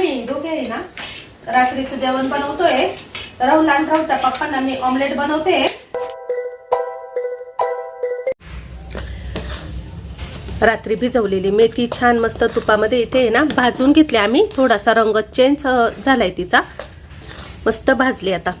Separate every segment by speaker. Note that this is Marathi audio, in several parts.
Speaker 1: आम्ही दोघे आहे ना? रात्रीचं जेवण बनवतोय. राहुल आणि राहुलच्या पप्पांना मी ऑमलेट बनवते. रात्री भिजवलेली मेथी छान मस्त तुपामध्ये इथे आहे ना भाजून घेतली आम्ही. थोडासा रंग चेंज झालाय तिचा. मस्त भाजली आता.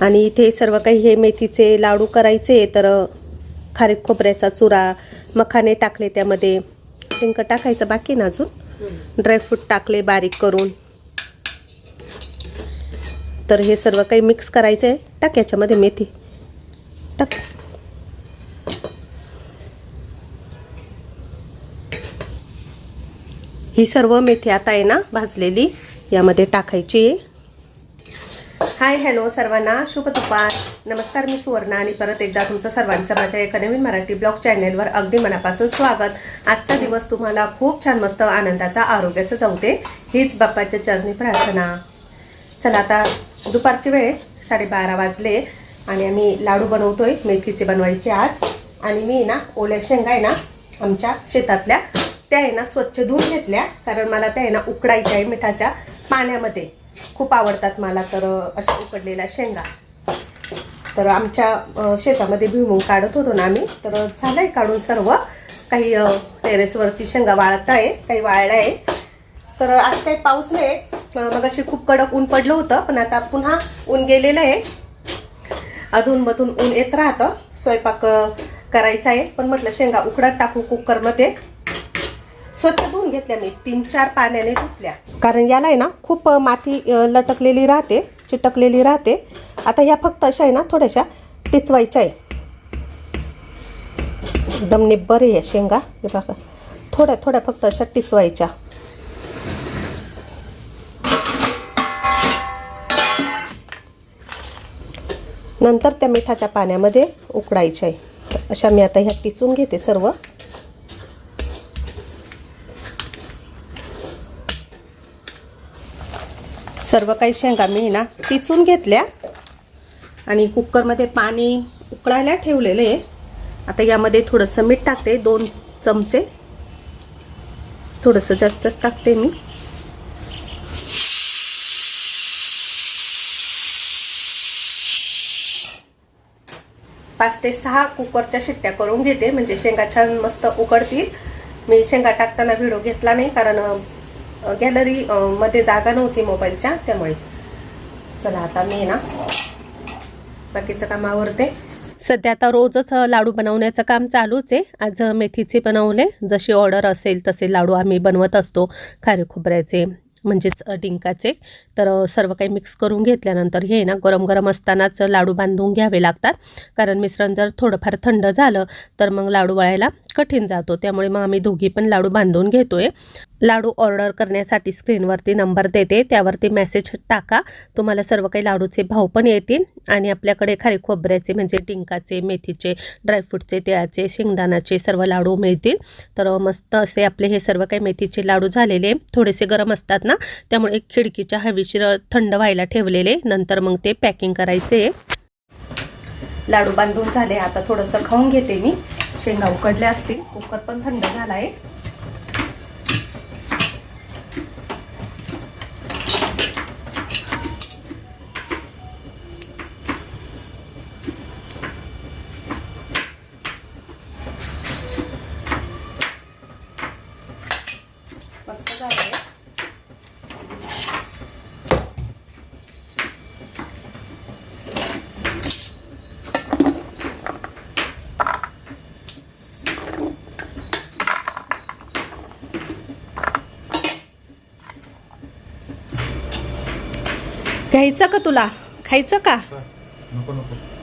Speaker 1: आणि इथे सर्व काही हे मेथीचे लाडू करायचे तर खारीक खोबऱ्याचा चुरा मखाने टाकले त्यामध्ये. डिंक टाकायचं बाकी ना अजून. ड्रायफ्रूट टाकले बारीक करून. तर हे सर्व काही मिक्स करायचं आहे टाक याच्यामध्ये मेथी. टाक. ही सर्व मेथी आता आहे ना भाजलेली. यामध्ये टाकायची आहे. हाय हॅलो सर्वांना. शुभ दुपार. नमस्कार मी सुवर्णा आणि परत एकदा तुमचं सर्वांचं माझ्या एका नवीन मराठी ब्लॉग चॅनेलवर अगदी मनापासून स्वागत. आजचा दिवस तुम्हाला खूप छान मस्त आनंदाचा आरोग्याचं जाऊ दे हीच बाप्पाच्या चरणी प्रार्थना. चला आता दुपारची वेळ साडेबारा वाजले आणि आम्ही लाडू बनवतोय मेथीचे बनवायचे आज. आणि मी ना ओल्या शेंगा आहे ना आमच्या शेतातल्या त्या आहे ना स्वच्छ धुवून घेतल्या कारण मला त्या आहे ना उकडायच्या आहे मिठाच्या पाण्यामध्ये. खूप आवडतात मला तर अशा उकडलेल्या शेंगा. तर आमच्या शेतामध्ये भुईमुंग काढत होतो ना आम्ही तर झालंय काढून सर्व. काही टेरेसवरती शेंगा वाळत आहे काही वाळल्या आहे. तर आज काही पाऊस नाही मग अशी खूप कडक ऊन पडलं होतं पण आता पुन्हा ऊन गेलेलं आहे. अधूनमधून ऊन येत राहतं स्वयंपाक करायचा आहे. पण म्हटलं शेंगा उकडत टाकू कुकरमध्ये. स्वच्छ धुवून घेतल्या मी. तीन चार पाण्याने धुतल्या. कारण याला आहे ना खूप माती लटकलेली राहते चिटकलेली राहते. आता ह्या फक्त अशा आहे ना थोड्याशा टिचवायच्या आहे. एकदम निब्बर आहे शेंगा. हे बघा थोड्या थोड्या फक्त अशा टिचवायच्या. नंतर त्या मिठाच्या पाण्यामध्ये उकडायच्या आहे. अशा मी आता ह्या टिचून घेते सर्व. सर्व काही शेंगा मी ना तिचून घेतल्या. आणि कुकरमध्ये पाणी उकळायला ठेवलेलं आहे. आता यामध्ये थोडंसं मीठ टाकते दोन चमचे. थोडंसं जास्तच टाकते मी. पाच ते सहा कुकरच्या शिट्ट्या करून घेते म्हणजे शेंगा छान मस्त उकडतील. मी शेंगा टाकताना व्हिडिओ घेतला नाही कारण गॅलरी मध्ये जागा नव्हती मोबाईलच्या त्यामुळे. चला आता मी ना बाकीचं काम आवरते. सध्या आता रोजच लाडू बनवण्याचं काम चालूच आहे. आज मेथीचे बनवले. जशी ऑर्डर असेल तसे लाडू आम्ही बनवत असतो. खारे खोबऱ्याचे म्हणजेच डिंकाचे. तर सर्व काही मिक्स करून घेतल्यानंतर हे ना गरम गरम असतानाच लाडू बांधून घ्यावे लागतात. कारण मिश्रण जर थोडंफार थंड झालं तर मग लाडू वळायला कठीण जातो. त्यामुळे मग आम्ही दोघी पण लाडू बांधून घेतोय. लाडू ऑर्डर करण्यासाठी स्क्रीनवरती नंबर देते. त्यावरती मेसेज टाका. तुम्हाला सर्व काही लाडूचे भाव पण येतील. आणि आपल्याकडे खारी खोबऱ्याचे म्हणजे डिंकाचे मेथीचे ड्रायफ्रूटचे तिळाचे शेंगदाणाचे सर्व लाडू मिळतील. तर मस्त असे आपले हे सर्व काही मेथीचे लाडू झालेले. थोडेसे गरम असतात ना त्यामुळे एक खिडकीच्या हवेशीर थंड व्हायला ठेवलेले. नंतर मग ते पॅकिंग करायचे. लाडू बांधून झाले. आता थोडंसं खाऊन घेते मी. शेंगा उकडल्या असतील. कुकर पण थंड झाला आहे मस्त झालंय घ्यायचं का तुला? खायचं का?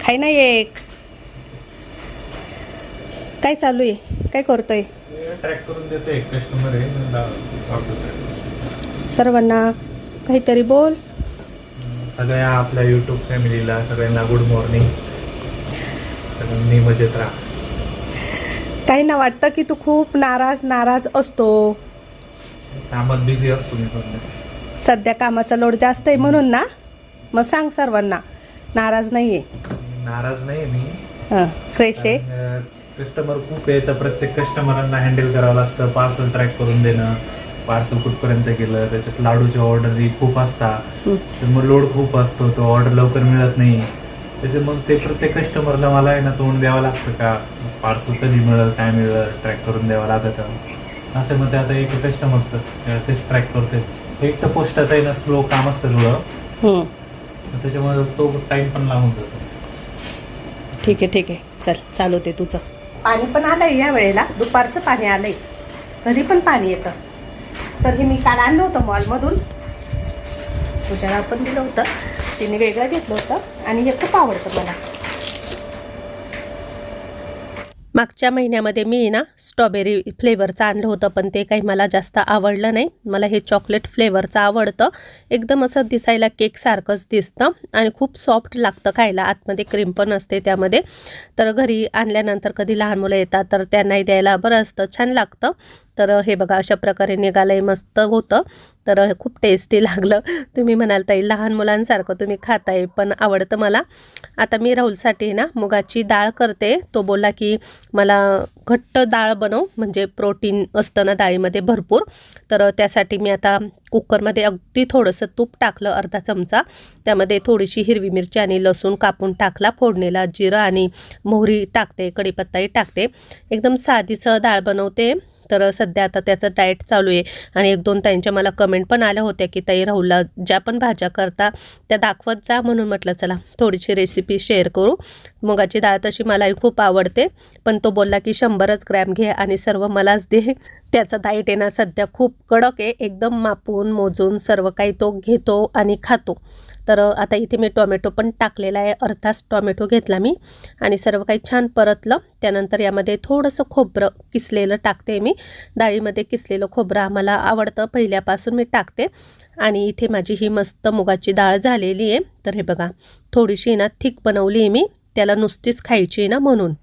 Speaker 1: खाय ना एक. काय चालू आहे? काय करतोय. सर्वांना काहीतरी बोल.
Speaker 2: सगळ्या आपल्या युट्यूब फॅमिलीला सगळ्यांना गुड मॉर्निंग सगळ्यांनी मजेत राहा.
Speaker 1: काही ना वाटतं की तू खूप नाराज नाराज असतो.
Speaker 2: कामात बिझी असतो मी
Speaker 1: सध्या कामाचा लोड जास्त आहे म्हणून ना? मग सांग सर्वांना. नाराज नाही आहे
Speaker 2: नाराज नाही मी.
Speaker 1: हां फ्रेश आहे?
Speaker 2: कस्टमर खूप आहे तर प्रत्येक कस्टमरांना हँडल करावं लागतं. पार्सल ट्रॅक करून देणं पार्सल कुठपर्यंत गेलं त्याच्यात लाडूच्या ऑर्डरी खूप असतात. तर मग लोड खूप असतो तो ऑर्डर लवकर मिळत नाही. त्याचे मग ते प्रत्येक कस्टमरला मला आहे ना तोंड द्यावं लागतं का? पार्सल कधी मिळेल काय मिळेल ट्रॅक करून द्यावं लागतं असं मग ते आता एक कस्टमरचं तेच ट्रॅक करते एक तर पोस्टात आहे ना स्लो काम असतं थोडं. त्याच्यामुळे तो टाइम पण लागून जातो.
Speaker 1: ठीक आहे ठीक आहे. चल चालू ते तुझं. पाणी पण आलंय या वेळेला. दुपारचं पाणी आलंय. कधी पण पाणी येतं. तर हे मी काल आणलं होतं मॉलमधून. पूजाला पण दिलं होतं. तिने वेगळं घेतलं होतं. आणि हे खूप आवडतं मला. मागच्या महिन्यामध्ये मी ना स्ट्रॉबेरी फ्लेवरचं आणलं होतं पण ते काही मला जास्त आवडलं नाही. मला हे चॉकलेट फ्लेवरचं आवडतं. एकदम असं दिसायला केकसारखंच दिसतं आणि खूप सॉफ्ट लागतं खायला. आतमध्ये क्रीम पण असते त्यामध्ये. तर घरी आणल्यानंतर कधी लहान मुलं येतात तर त्यांनाही द्यायला बरं असतं छान लागतं. तर हे बघा अशा प्रकारे निघालंय मस्त होतं. तर खूप टेस्टी लागलं. तुम्ही म्हणाल ताई लहान मुलांसारखं तुम्ही खाताय पण आवडतं मला. आता मी राहुलसाठी ना मुगाची डाळ करते. तो बोलला की मला घट्ट डाळ बनव म्हणजे प्रोटीन असतं ना डाळीमध्ये भरपूर. तर त्यासाठी मी आता कुकरमध्ये अगदी थोडंसं तूप टाकलं अर्धा चमचा. त्यामध्ये थोडीशी हिरवी मिरची आणि लसूण कापून टाकला फोडणीला जिरं आणि मोहरी टाकते कढीपत्ताही टाकते. एकदम साधीचं डाळ बनवते. तर सध्या आता त्याचं डाएट चालू आहे. आणि एक दोन ताईंच्या मला कमेंट पण आल्या होत्या की ताई राहुलला ज्या पण भाज्या करता त्या दाखवत जा म्हणून म्हटलं चला थोडीशी रेसिपी शेअर करू. मुगाची डाळ तशी मलाही खूप आवडते पण तो बोलला की शंभरच ग्रॅम घे आणि सर्व मलाच दे. त्याचा डाएट आहे ना सध्या खूप कडक आहे. एकदम मापून मोजून सर्व काही तो घेतो आणि खातो. तर आता इथे मी टोमॅटो पण टाकलेला आहे. अर्थात टोमॅटो घेतला मी आणि सर्व काही छान परतलं. त्यानंतर यामध्ये थोडंसं खोबरं किसलेलं टाकते मी. डाळीमध्ये किसलेलं खोबरं आम्हाला आवडतं. पहिल्यापासून मी टाकते. आणि इथे माझी ही मस्त मुगाची डाळ झालेली आहे. तर हे बघा थोडीशी ना थिक बनवली आहे मी. त्याला नुसतीच खायची आहे ना म्हणून.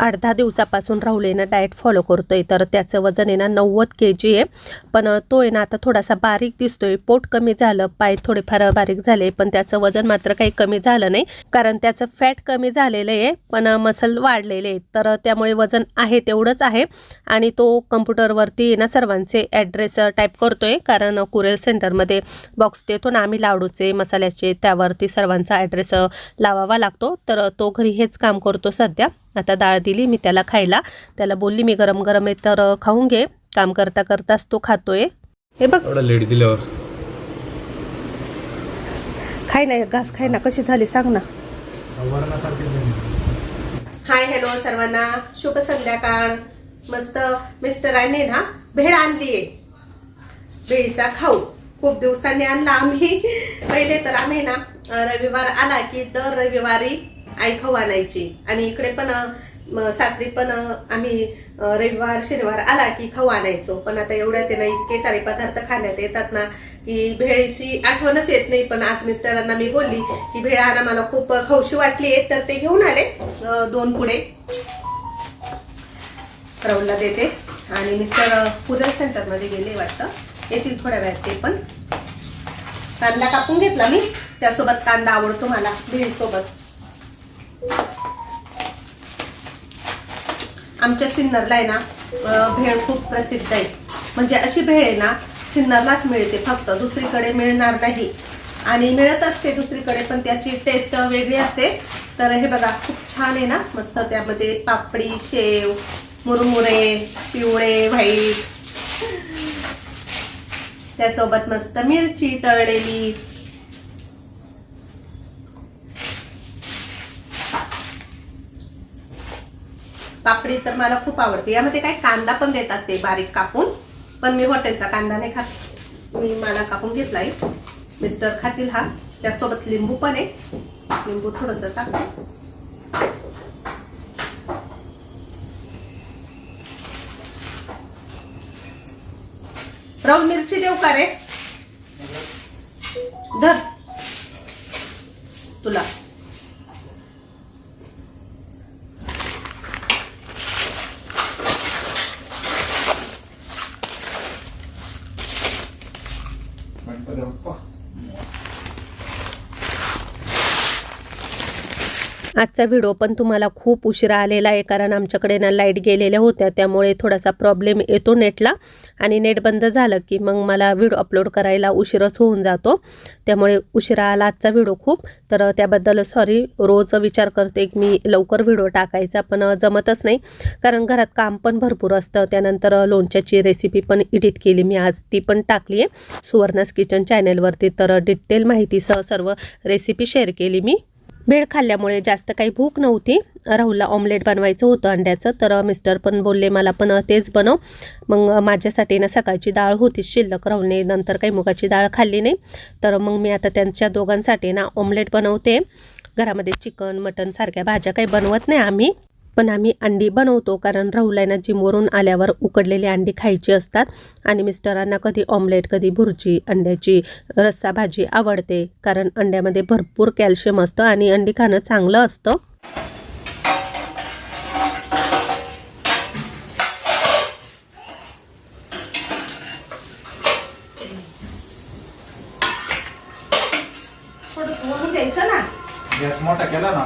Speaker 1: अर्धा दिवसापासून राहुल आहे ना डाएट फॉलो करतोय. तर त्याचं वजन आहे ना नव्वद के जी आहे. पण तो आहे ना आता थोडासा बारीक दिसतोय. पोट कमी झालं पाय थोडेफार बारीक झाले पण त्याचं वजन मात्र काही कमी झालं नाही. कारण त्याचं फॅट कमी झालेलं आहे पण मसल वाढलेले आहे तर त्यामुळे वजन आहे तेवढंच आहे. आणि तो कम्प्युटरवरती आहे ना सर्वांचे ॲड्रेस टाईप करतोय. कारण कुरेल सेंटरमध्ये बॉक्स देतो ना आम्ही लाडूचे मसाल्याचे त्यावरती सर्वांचा ॲड्रेस लावावा लागतो. तर तो घरी हेच काम करतो सध्या. आता डाळ दिली मी त्याला खायला. त्याला बोलली मी गरम गरम आहे तर खाऊन घे. काम करता करताच तो खातोय. हे बघ.
Speaker 2: लेट दिल्यावर.
Speaker 1: खाय ना घास खाय ना कशी झाली सांग ना. हाय हॅलो सर्वांना. शुभ संध्याकाळ. मस्त मिस्टरांनी ना भेळ आणलीये भेळीचा खाऊ. खूप दिवसांनी आणला आम्ही. पहिले तर आम्ही ना रविवार आला की दर रविवारी आई खाऊ आणायची आणि इकडे पण सासरी पण आम्ही रविवार शनिवार आला की खाऊ आणायचो पण आता एवढ्या ते इतके सारे पदार्थ खाण्यात येतात ना की भेळीची आठवणच येत नाही. पण आज मिस्टरांना मी बोलली की भेळ आणा मला खूप खाऊशी वाटली आहे. तर ते घेऊन आले दोन पुढे राहुलला देते. आणि मिस्टर पुरल सेंटरमध्ये गेले वाटतं. येतील थोड्या वेळात ते पण. कांदा कापून घेतला मी. त्यासोबत कांदा आवडतो मला भेळीसोबत. आमच्या सिन्नरला आहे ना भेळ खूप प्रसिद्ध आहे. म्हणजे अशी भेळ आहे ना सिन्नरलाच मिळते फक्त दुसरीकडे मिळणार नाही. आणि मिळत असते दुसरीकडे पण त्याची टेस्ट वेगळी असते. तर हे बघा खूप छान आहे ना मस्त त्यामध्ये पापडी शेव मुरमुरे पिवळे व्हाईट. त्यासोबत मस्त मिरची तळलेली पापडी तर मला खूप आवडते. यामध्ये काय कांदा पण देतात ते बारीक कापून. पण मी हॉटेलचा कांदा नाही खात. मी मला कापून घेतलाय. मिस्टर खातील हा. त्यासोबत लिंबू पण आहे. लिंबू थोडस टाकते. रव मिरची देऊ का रे? धर. तुला. आजचा व्हिडिओ पण तुम्हाला खूप उशिरा आलेला आहे कारण आमच्याकडे ना लाइट गेलेल्या होत्या त्यामुळे थोडासा प्रॉब्लेम येतो नेटला. आणि नेट बंद झालं की मग मला व्हिडिओ अपलोड करायला उशीरच होऊन जातो. त्यामुळे उशिरा आला आजचा व्हिडिओ खूप. तर त्याबद्दल सॉरी रोज विचार करते की मी लवकर व्हिडिओ टाकायचा पण जमतच नाही. कारण घरात काम पण भरपूर असतं. त्यानंतर लोणच्याची रेसिपी पण एडिट केली मी आज. ती पण टाकली आहे सुवर्णास किचन चॅनेलवरती तर डिटेल माहितीसह सर्व रेसिपी शेअर केली मी. भेळ खाल्ल्यामुळे जास्त काही भूक नव्हती. राहुलला ऑमलेट बनवायचं होतं अंड्याचं. तर मिस्टर पण बोलले मला पण तेच बनव. मग माझ्यासाठी ना सकाळची डाळ होती शिल्लक. राहुलने नंतर काही मुगाची डाळ खाल्ली नाही. तर मग मी आता त्यांच्या दोघांसाठी ना ऑमलेट बनवते. घरामध्ये चिकन मटन सारख्या भाज्या काही बनवत नाही आम्ही. पण आम्ही अंडी बनवतो कारण राहुलांना जिमवरून आल्यावर उकडलेली अंडी खायची असतात. आणि मिस्टरांना कधी ऑमलेट कधी भुर्जी अंड्याची रस्सा भाजी आवडते कारण अंड्यामध्ये भरपूर कॅल्शियम असतं आणि अंडी खाणं चांगलं असतं. थोडं द्यायचं ना?
Speaker 2: गॅस मोठा केला ना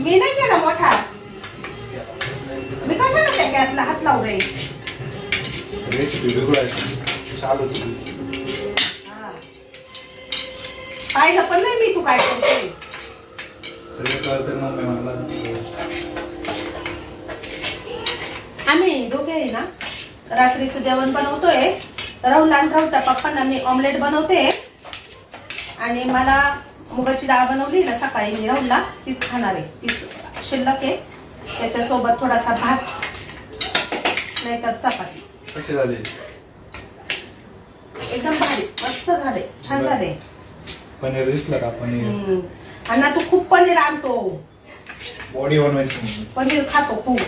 Speaker 1: मी नाही केला मोठा. मी कशाला त्या गॅसला हात लावले
Speaker 2: रेसिपी बिघडायची चालू होती?
Speaker 1: पाहिलं पण नाही मी तू काय करते. आम्ही दोघे आहे ना रात्रीचं जेवण बनवतोय. राहुल आणि राहुलच्या पप्पांना मी ऑमलेट बनवते. आणि मला मुगाची डाळ बनवली ना सकाळी मी राहुलला तीच खाणार आहे. तीच शिल्लक आहे. त्याच्यासोबत थोडासा भात नाहीतर चपाती.
Speaker 2: कसे झाले?
Speaker 1: एकदम भारी मस्त झाले छान झाले.
Speaker 2: पनीर दिसलं का? पनीर.
Speaker 1: हम्म. अण्णा तू खूप पनीर आणतो.
Speaker 2: बॉडी बनवायची म्हणून.
Speaker 1: पनीर खातो खूप.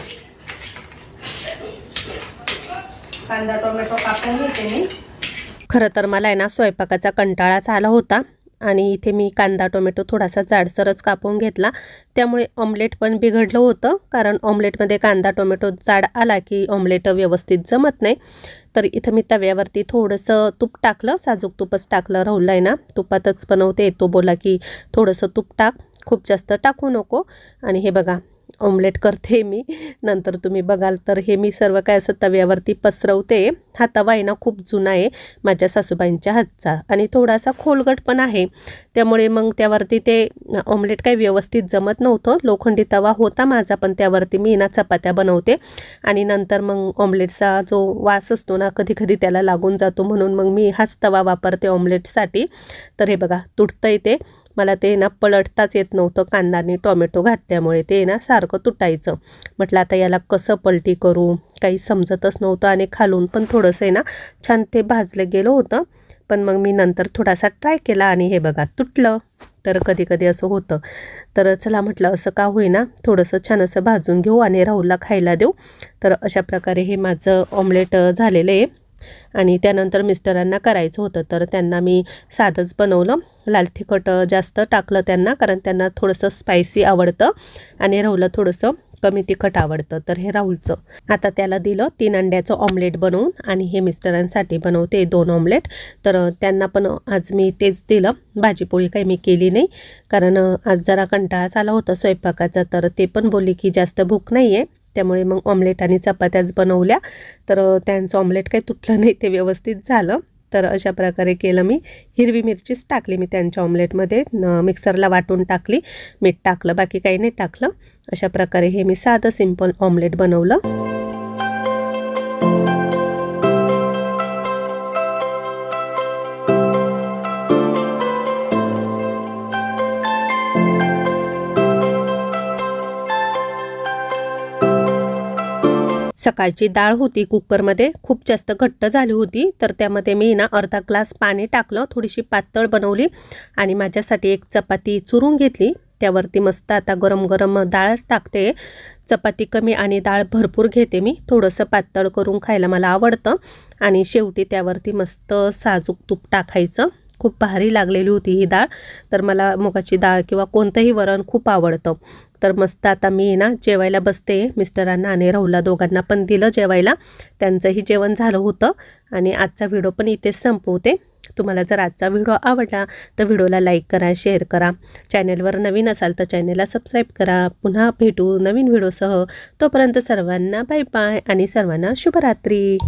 Speaker 1: कांदा टोमॅटो कापून घेते मी. खरं तर मला आहे ना स्वयंपाकाचा कंटाळाच आला होता. आणि इथे मी कांदा टोमॅटो थोडासा जाडसरच कापून घेतला. त्यामुळे ऑमलेट पण बिघडलं होतं कारण ऑमलेटमध्ये कांदा टोमॅटो जाड आला की ऑमलेट व्यवस्थित जमत नाही. तर इथं मी तव्यावरती थोडंसं तूप टाकलं साजूक तूपच टाकलं राहुल आहे ना तुपातच बनवते तो बोला की थोडंसं तूप टाक खूप जास्त टाकू नको. आणि हे बघा ऑमलेट करते मी. नंतर तुम्ही बघाल तर हे मी सर्व काय असं तव्यावरती पसरवते. हा तवा आहे ना खूप जुना आहे माझ्या सासूबाईंच्या हातचा. आणि थोडासा खोलगट पण आहे. त्यामुळे मग त्यावरती ते ऑमलेट काही व्यवस्थित जमत नव्हतं. लोखंडी तवा होता माझा पण त्यावरती मी ना चपात्या बनवते. आणि नंतर मग ऑमलेटचा जो वास असतो ना कधी कधी त्याला लागून जातो म्हणून मग मी हाच तवा वापरते ऑमलेटसाठी तर हे बघा तुटतंय ते. मला ते ना पलटताच येत नव्हतं कांदा आणि टोमॅटो घातल्यामुळे ते ना सारखं तुटायचं. म्हटलं आता याला कसं पलटी करू? काही समजतच नव्हतं आणि खालून पण थोडंसं आहे ना छान ते भाजलं गेलं होतं. पण मग मी नंतर थोडासा ट्राय केला आणि हे बघा तुटलं. तर कधी कधी असं होतं. तर चला म्हटलं असं का होईना? थोडंसं छान असं भाजून घेऊ आणि राहुलला खायला देऊ. तर अशा प्रकारे हे माझं ऑमलेट झालेलं आहे. आणि त्यानंतर मिस्टरांना करायचं होतं. तर त्यांना मी साधंच बनवलं. लाल तिखट जास्त टाकलं त्यांना कारण त्यांना थोडंसं स्पायसी आवडतं आणि राहुलं थोडंसं कमी तिखट आवडतं. तर हे राहुलचं. आता त्याला दिलं तीन अंड्याचं ऑमलेट बनवून आणि हे मिस्टरांसाठी बनवते दोन ऑमलेट तर त्यांना पण आज मी तेच दिलं. भाजीपोळी काही मी केली नाही कारण आज जरा कंटाळाच आला होता स्वयंपाकाचा. तर ते पण बोलले की जास्त भूक नाही आहे त्यामुळे मग ऑमलेट आणि चपात्याच बनवल्या. तर त्यांचं ऑमलेट काही तुटलं नाही ते व्यवस्थित झालं. तर अशा प्रकारे केलं मी. हिरवी मिरचीच टाकली मी त्यांच्या ऑमलेटमध्ये मिक्सरला वाटून टाकली. मीठ टाकलं बाकी काही नाही टाकलं. अशा प्रकारे हे मी साधं सिंपल ऑमलेट बनवलं. सकाळची डाळ होती कुकरमध्ये खूप जास्त घट्ट झाली होती. तर त्यामध्ये मी ना अर्धा ग्लास पाणी टाकलं थोडीशी पातळ बनवली आणि माझ्यासाठी एक चपाती चुरून घेतली. त्यावरती मस्त आता गरम गरम डाळ टाकते. चपाती कमी आणि डाळ भरपूर घेते मी. थोडंसं पातळ करून खायला मला आवडतं आणि शेवटी त्यावरती मस्त साजूक तूप टाकायचं. खूप भारी लागलेली होती ही डाळ. तर मला मुगाची डाळ किंवा कोणतंही वरण खूप आवडतं. तर मस्त आता मी ना जेवायला बसते. मिस्टरांना आणि राहुला दोघांना पण दिलं जेवायला. त्यांचंही जेवण झालं होतं. आणि आजचा व्हिडिओ पण इथेच संपवते. तुम्हाला जर आजचा व्हिडिओ आवडला तर व्हिडिओला लाईक करा शेअर करा. चॅनेलवर नवीन असाल तर चॅनेलला सबस्क्राईब करा. पुन्हा भेटू नवीन व्हिडिओसह. तोपर्यंत सर्वांना बाय बाय आणि सर्वांना शुभरात्री.